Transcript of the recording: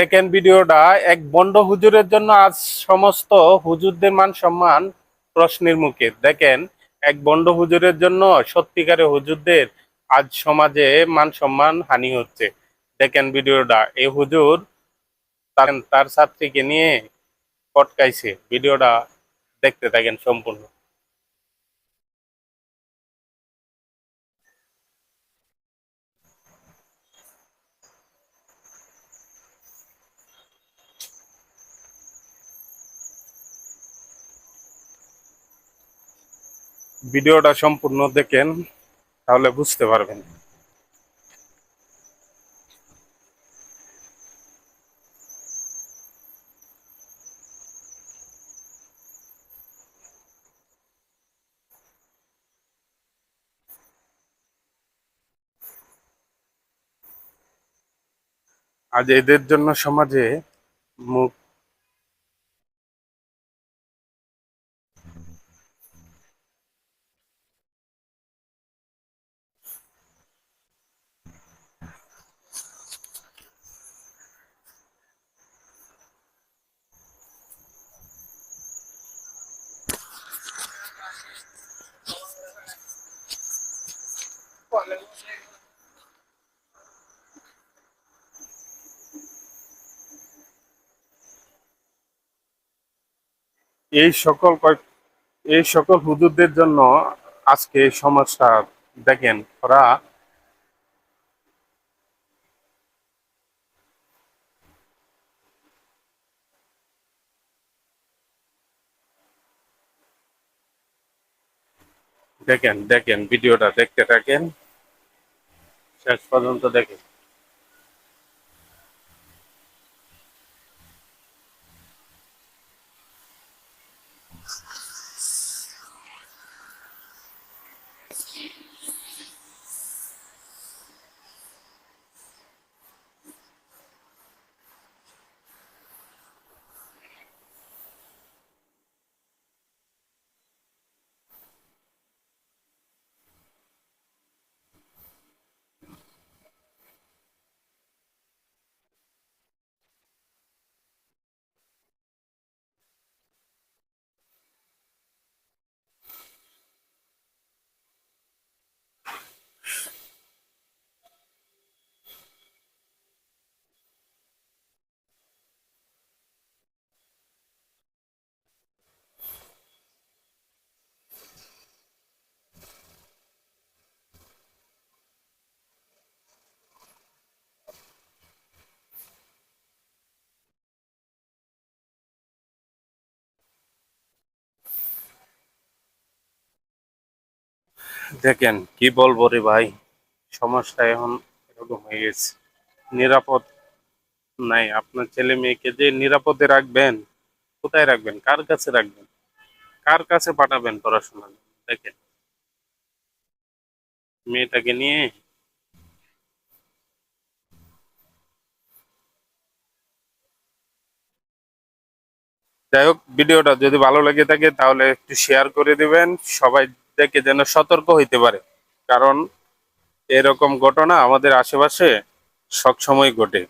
দেখেন ভিডিওটা, এক বন্ড হুজুরের জন্য আজ সমস্ত হুজুরদের মান সম্মান প্রশ্নের মুখে। দেখেন, এক বন্ড হুজুরের জন্য সত্যিকারে হুজুরদের আজ সমাজে মান সম্মান হানি হচ্ছে। দেখেন ভিডিওটা, এই হুজুর তার তার ছাত্রীকে নিয়ে পটকাইছে। ভিডিওটা দেখতে থাকেন সম্পূর্ণ। ভিডিওটা সম্পূর্ণ দেখেন তাহলে বুঝতে পারবেন। আজ এদের জন্য সমাজে মুখ এই সকল কয়েক এই সকল হুজুরদের জন্য আজকে সমস্যা দেখেন, ওরা দেখেন দেখেন, ভিডিওটা দেখতে থাকেন। শেষ পর্যন্ত দেখেন দেখেন, কি বলব রে ভাই? সমস্যা এখন এরকম হয়ে গেছে। নিরাপদ নাই। আপনার ছেলে মেয়েকে যে নিরাপদে রাখবেন, কোথায় রাখবেন? কার কাছে রাখবেন? কার কাছে পাঠাবেন পড়াশোনা? দেখেন। মেয়েটাকে নিয়ে যাই হোক, ভিডিওটা যদি ভালো লেগে থাকে, তাহলে একটু শেয়ার করে দিবেন। সবাই দেখে যেন সতর্ক হইতে পারে। কারণ এরকম ঘটনা আমাদের আশেপাশে সবসময় ঘটে।